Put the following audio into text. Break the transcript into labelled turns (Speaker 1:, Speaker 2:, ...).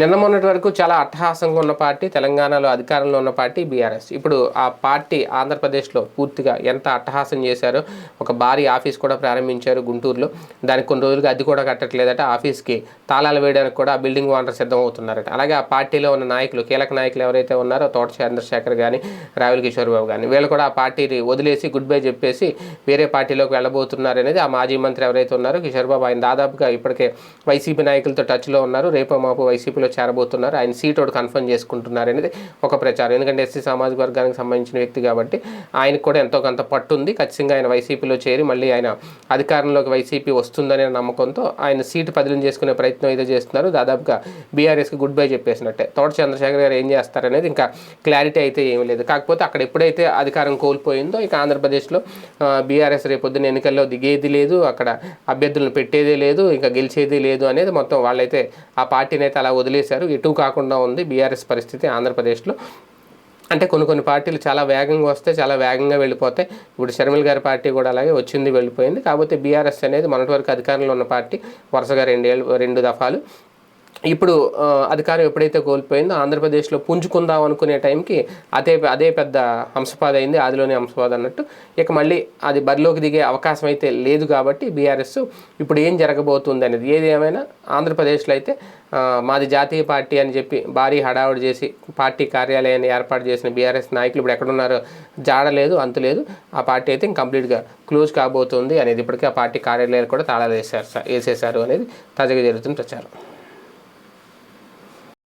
Speaker 1: నిన్న మొన్నటి వరకు చాలా అట్టహాసంగా ఉన్న పార్టీ తెలంగాణలో అధికారంలో ఉన్న పార్టీ బీఆర్ఎస్. ఇప్పుడు ఆ పార్టీ ఆంధ్రప్రదేశ్లో పూర్తిగా ఎంత అట్టహాసం చేశారో ఒక భారీ ఆఫీస్ కూడా ప్రారంభించారు గుంటూరులో. దానికి కొన్ని రోజులుగా అద్దె కూడా కట్టట్లేదట ఆఫీస్కి తాళాలు వేయడానికి కూడా ఆ బిల్డింగ్ ఓనర్ సిద్ధమవుతున్నారట. అలాగే ఆ పార్టీలో ఉన్న నాయకులు కీలక నాయకులు ఎవరైతే ఉన్నారో తోట చంద్రశేఖర్ కానీ రావుల కిషోర్ బాబు కానీ వీళ్ళు కూడా ఆ పార్టీని వదిలేసి గుడ్ బై చెప్పేసి వేరే పార్టీలోకి వెళ్ళబోతున్నారు అనేది ఆ మాజీ మంత్రి ఎవరైతే ఉన్నారో కిషోర్ బాబు ఆయన దాదాపుగా ఇప్పటికే వైసీపీ నాయకులతో టచ్లో ఉన్నారు. రేపో మాపు వైసీపీలో చేరబోతున్నారు. ఆయన సీట్ ఒకటి కన్ఫర్మ్ చేసుకుంటున్నారు అనేది ఒక ప్రచారం. ఎందుకంటే ఎస్సీ సామాజిక వర్గానికి సంబంధించిన వ్యక్తి కాబట్టి ఆయనకు కూడా ఎంతో కొంత పట్టు ఉంది ఖచ్చితంగా ఆయన వైసీపీలో చేరి మళ్ళీ ఆయన అధికారంలోకి వైసీపీ వస్తుందనే నమ్మకంతో ఆయన సీటు బదిలీ చేసుకునే ప్రయత్నం అయితే చేస్తున్నారు. దాదాపుగా బీఆర్ఎస్కి గుడ్ బై చెప్పేసినట్టే. తోట చంద్రశేఖర్ గారు ఏం చేస్తారనేది ఇంకా క్లారిటీ అయితే ఏమీ లేదు. కాకపోతే అక్కడ ఎప్పుడైతే అధికారం కోల్పోయిందో ఇక ఆంధ్రప్రదేశ్లో బీఆర్ఎస్ రేపొద్దున ఎన్నికల్లో దిగేది లేదు. అక్కడ అభ్యర్థులను పెట్టేదే లేదు. ఇంకా గెలిచేది లేదు అనేది మొత్తం వాళ్ళైతే ఆ పార్టీని అయితే అలా వదిలేశారు. ఇటు కాకుండా ఉంది బీఆర్ఎస్ పరిస్థితి ఆంధ్రప్రదేశ్లో. అంటే కొన్ని కొన్ని పార్టీలు చాలా వేగంగా వస్తే చాలా వేగంగా వెళ్ళిపోతాయి. ఇప్పుడు షర్మిల్ గారి పార్టీ కూడా అలాగే వచ్చింది వెళ్ళిపోయింది. కాకపోతే బీఆర్ఎస్ అనేది మొన్నటి వరకు అధికారంలో ఉన్న పార్టీ వరుసగా రెండేళ్ళు రెండు దఫాలు. ఇప్పుడు అధికారం ఎప్పుడైతే కోల్పోయిందో ఆంధ్రప్రదేశ్లో పుంజుకుందాం అనుకునే టైంకి అదే అదే పెద్ద హంసపాద అయింది ఆదిలోనే హంసపాద అన్నట్టు. ఇక మళ్ళీ అది బరిలోకి దిగే అవకాశం అయితే లేదు కాబట్టి బీఆర్ఎస్ ఇప్పుడు ఏం జరగబోతుంది అనేది ఏది ఏమైనా ఆంధ్రప్రదేశ్లో అయితే మాది జాతీయ పార్టీ అని చెప్పి భారీ హడావుడి చేసి పార్టీ కార్యాలయాన్ని ఏర్పాటు చేసిన బీఆర్ఎస్ నాయకులు ఇప్పుడు ఎక్కడున్నారో జాడలేదు అంతులేదు ఆ పార్టీ అయితే కంప్లీట్గా క్లోజ్ కాబోతుంది అనేది ఇప్పటికే ఆ పార్టీ కార్యాలయాలు కూడా తాళాలు వేసారు వేసేశారు అనేది తాజాగా జరుగుతున్న ప్రచారం.